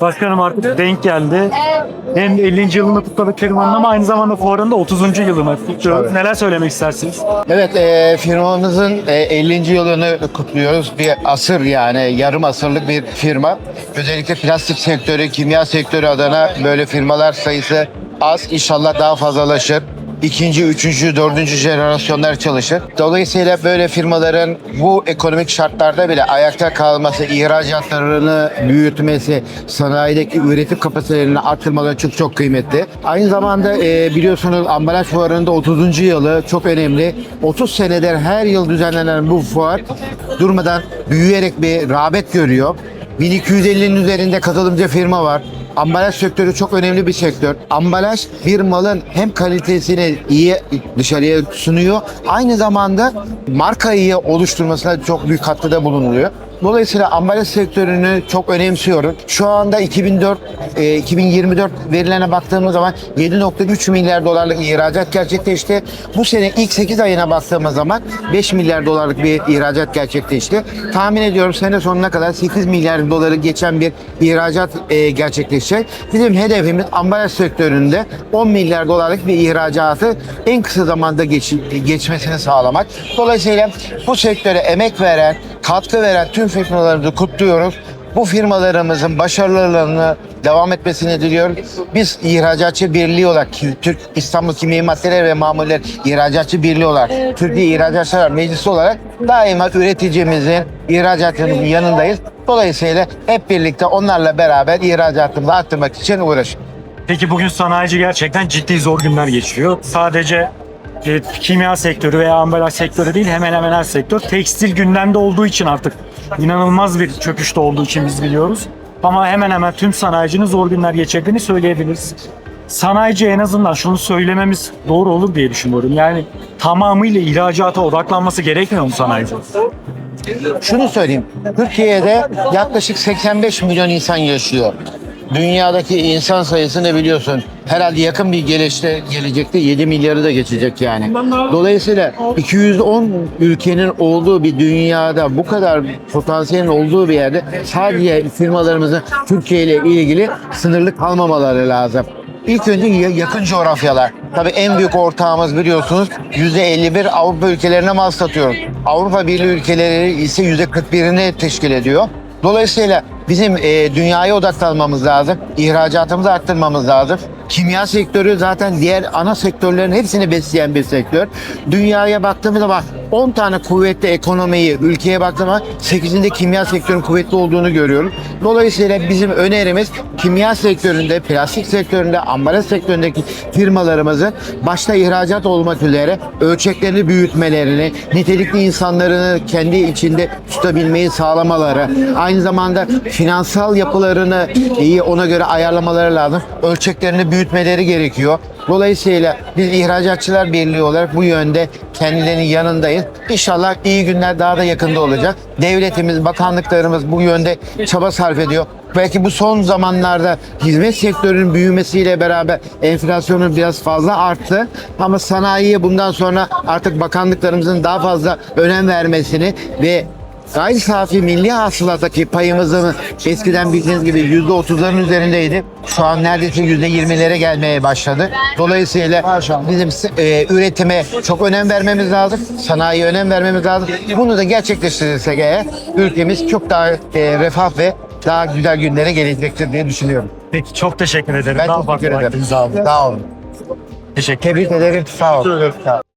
Başkanım artık denk geldi. Hem 50. yılını kutladık firmanın ama aynı zamanda fuarın da 30. yılını kutluyoruz. Neler söylemek istersiniz? Evet, e, firmamızın e, 50. yılını kutluyoruz. Bir asır yani yarım asırlık bir firma. Özellikle plastik sektörü, kimya sektörü adına böyle firmalar sayısı az. İnşallah daha fazlalaşır. İkinci, üçüncü, dördüncü jenerasyonlar çalışır. Dolayısıyla böyle firmaların bu ekonomik şartlarda bile ayakta kalması, ihracatlarını büyütmesi, sanayideki üretim kapasitelerini arttırmaları çok çok kıymetli. Aynı zamanda e, biliyorsunuz ambalaj fuarında 30. yılı çok önemli. 30 senedir her yıl düzenlenen bu fuar durmadan büyüyerek bir rağbet görüyor. 1250'nin üzerinde katılımcı firma var. Ambalaj sektörü çok önemli bir sektör. Ambalaj bir malın hem kalitesini iyi dışarıya sunuyor. Aynı zamanda markayı oluşturmasına çok büyük katkıda bulunuyor. Dolayısıyla ambalaj sektörünü çok önemsiyorum. Şu anda 2004 e, 2024 verilerine baktığımız zaman 7.3 milyar dolarlık ihracat gerçekleşti. Bu sene ilk 8 ayına baktığımız zaman 5 milyar dolarlık bir ihracat gerçekleşti. Tahmin ediyorum sene sonuna kadar 8 milyar doları geçen bir ihracat e, gerçekleşecek. Bizim hedefimiz ambalaj sektöründe 10 milyar dolarlık bir ihracatı en kısa zamanda geç, geçmesini sağlamak. Dolayısıyla bu sektöre emek veren, katkı veren tüm firmalarımızı kutluyoruz. Bu firmalarımızın başarılarını devam etmesini diliyorum. Biz ihracatçı birliği olarak Türk İstanbul Kimya Maddeleri ve Mamuller İhracatçı Birliği olarak Türkiye İhracatçılar Meclisi olarak daima üreticimizin ihracatının yanındayız. Dolayısıyla hep birlikte onlarla beraber ihracatımızı arttırmak için uğraşıyoruz. Peki bugün sanayici gerçekten ciddi zor günler geçiriyor. Sadece e, kimya sektörü veya ambalaj sektörü değil hemen hemen her sektör. Tekstil gündemde olduğu için artık inanılmaz bir çöküşte olduğu için biz biliyoruz. Ama hemen hemen tüm sanayicinin zor günler geçirdiğini söyleyebiliriz. Sanayici en azından şunu söylememiz doğru olur diye düşünüyorum. Yani tamamıyla ihracata odaklanması gerekmiyor mu sanayici? Şunu söyleyeyim. Türkiye'de yaklaşık 85 milyon insan yaşıyor. Dünyadaki insan sayısını biliyorsun. Herhalde yakın bir gelişte gelecekte 7 milyarı da geçecek yani. Dolayısıyla 210 ülkenin olduğu bir dünyada bu kadar potansiyelin olduğu bir yerde sadece firmalarımızın Türkiye ile ilgili sınırlı kalmamaları lazım. İlk önce ya- yakın coğrafyalar. Tabii en büyük ortağımız biliyorsunuz %51 Avrupa ülkelerine mal satıyor. Avrupa Birliği ülkeleri ise %41'ini teşkil ediyor. Dolayısıyla bizim e, dünyaya odaklanmamız lazım. İhracatımızı arttırmamız lazım. Kimya sektörü zaten diğer ana sektörlerin hepsini besleyen bir sektör. Dünyaya baktığımız zaman 10 tane kuvvetli ekonomiyi ülkeye baktığımız zaman 8'inde kimya sektörünün kuvvetli olduğunu görüyorum. Dolayısıyla bizim önerimiz kimya sektöründe, plastik sektöründe, ambalaj sektöründeki firmalarımızın başta ihracat olmak üzere ölçeklerini büyütmelerini, nitelikli insanlarını kendi içinde tutabilmeyi sağlamaları, aynı zamanda finansal yapılarını iyi ona göre ayarlamaları lazım. Ölçeklerini büyütmeleri gerekiyor. Dolayısıyla biz ihracatçılar birliği olarak bu yönde kendilerinin yanındayız. İnşallah iyi günler daha da yakında olacak. Devletimiz, bakanlıklarımız bu yönde çaba sarf ediyor. Belki bu son zamanlarda hizmet sektörünün büyümesiyle beraber enflasyonun biraz fazla arttı. Ama sanayiye bundan sonra artık bakanlıklarımızın daha fazla önem vermesini ve Gayri safi milli hasılattaki payımızın eskiden bildiğiniz gibi yüzde otuzların üzerindeydi. Şu an neredeyse yüzde yirmilere gelmeye başladı. Dolayısıyla bizim e, üretime çok önem vermemiz lazım. Sanayiye önem vermemiz lazım. Bunu da gerçekleştirirsek eğer ülkemiz çok daha e, refah ve daha güzel günlere gelecektir diye düşünüyorum. Peki çok teşekkür ederim. Ben Daha teşekkür ederim. vaktinizi aldım. Sağ olun. Teşekkür Tebrik ederim. Sağ olun. Sağ olun.